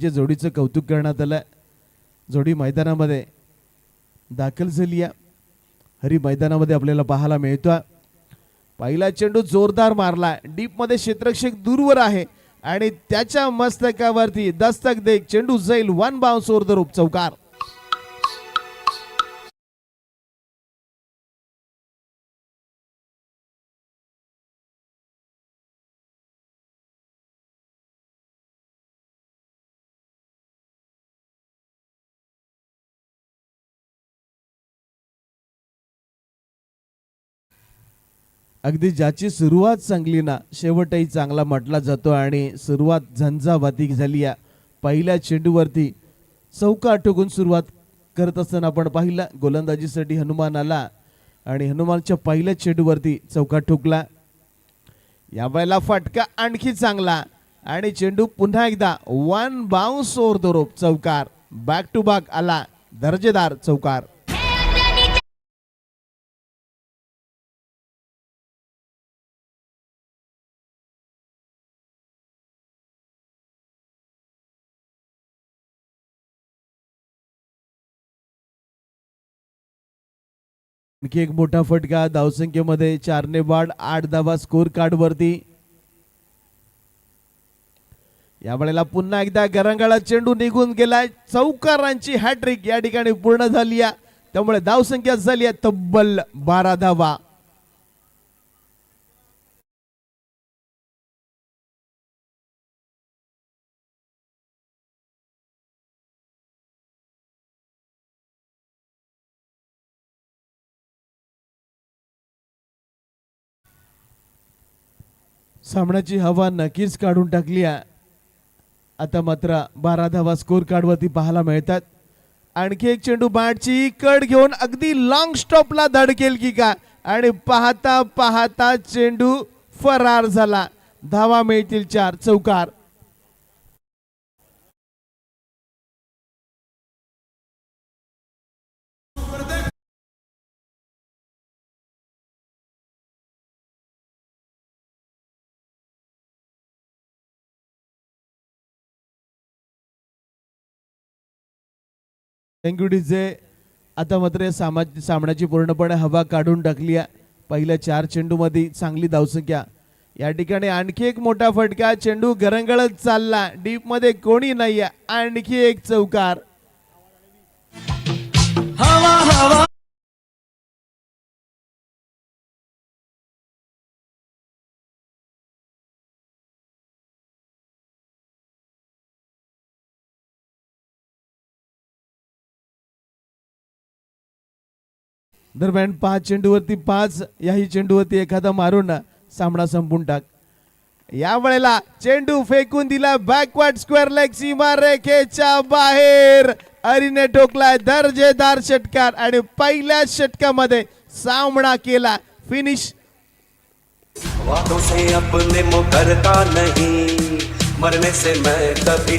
जे जोडीचं कौतुक करण्यात आलं जोडी मैदानामध्ये दाखल झाली आहे. हरी मैदानामध्ये आपल्याला पाहायला मिळतोय. पहिला चेंडू जोरदार मारला डीपमध्ये क्षेत्रक्षेक दूरवर आहे. आणि त्याच्या मस्तकावरती दस्तक देख चेंडू जाईल वन बाउन्स ओर द रूप चौकार. अगदी ज्याची सुरुवात चांगली ना शेवटही चांगला म्हटला जातो आणि सुरुवात झंझावाती झाली या पहिल्या चेंडूवरती चौका टोकून सुरुवात करत असताना आपण पाहिलं गोलंदाजीसाठी हनुमान आला आणि हनुमानच्या पहिल्या चेंडूवरती चौका ठोकला. यावेळेला फटका आणखी चांगला आणि चेंडू पुन्हा एकदा one bounce over the rope चौकार. बॅक टू बॅक आला दर्जेदार चौकार. आणखी एक मोठा फटका धावसंख्येमध्ये चारने वाढ आठ धावा स्कोर कार्ड वरती. या वेळेला पुन्हा एकदा गरंगाळा चेंडू निघून गेलाय. चौकारांची हॅट्रिक या ठिकाणी पूर्ण झाली आहे. त्यामुळे धावसंख्या झाली आहे तब्बल बारा धावा. सामन्याची हवा नक्कीच काढून टाकली आहे. आता मात्र बारा धावा स्कोर कार्डवरती पाहायला मिळतात. आणखी एक चेंडू बॅटची कड घेऊन अगदी लॉंग स्टॉपला धडकेल की का आणि पाहता पाहता चेंडू फरार झाला. धावा मिळतील चार चौकार. जे आता मात्र या सामा सामन्याची पूर्णपणे हवा काढून टाकली आहे. पहिल्या चार चेंडूमध्ये चांगली धावसंख्या. या ठिकाणी आणखी एक मोठा फटका. चेंडू गरंगळत चालला. डीपमध्ये कोणी नाही आणखी एक चौकार. दरम्यान पाच चेंडूवरती पाच याही चेंडूवरती एखादा मारून सामना संपून टाक. या वेळेला चेंडू फेकून दिला बॅकवर्ड स्क्वेअर लेग सीमा रेखेच्या बाहेर. अरिने ठोकलाय दर्जेदार षटकार आणि पहिल्या षटकामध्ये सामना केला फिनिश वादों से अपने मुकरता नहीं मरने से मैं कभी